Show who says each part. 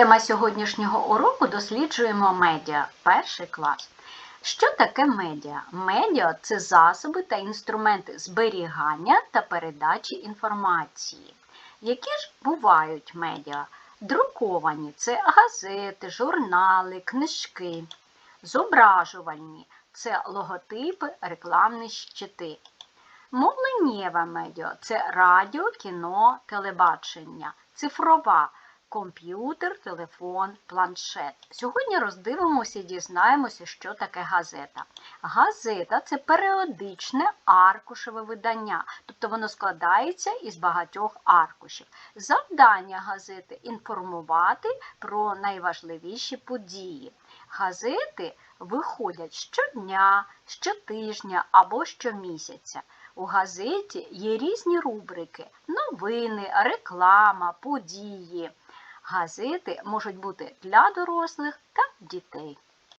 Speaker 1: Тема сьогоднішнього уроку досліджуємо медіа, перший клас. Що таке медіа? Медіа це засоби та інструменти зберігання та передачі інформації. Які ж бувають медіа? Друковані це газети, журнали, книжки. Зображувальні це логотипи, рекламні щити. Мовленнєве медіа це радіо, кіно, телебачення, цифрова комп'ютер, телефон, планшет. Сьогодні роздивимося і дізнаємося, що таке газета. Газета це періодичне аркушеве видання, тобто воно складається із багатьох аркушів. Завдання газети інформувати про найважливіші події. Газети виходять щодня, щотижня або щомісяця. У газеті є різні рубрики: новини, реклама, події. Газети можуть бути для дорослих та дітей.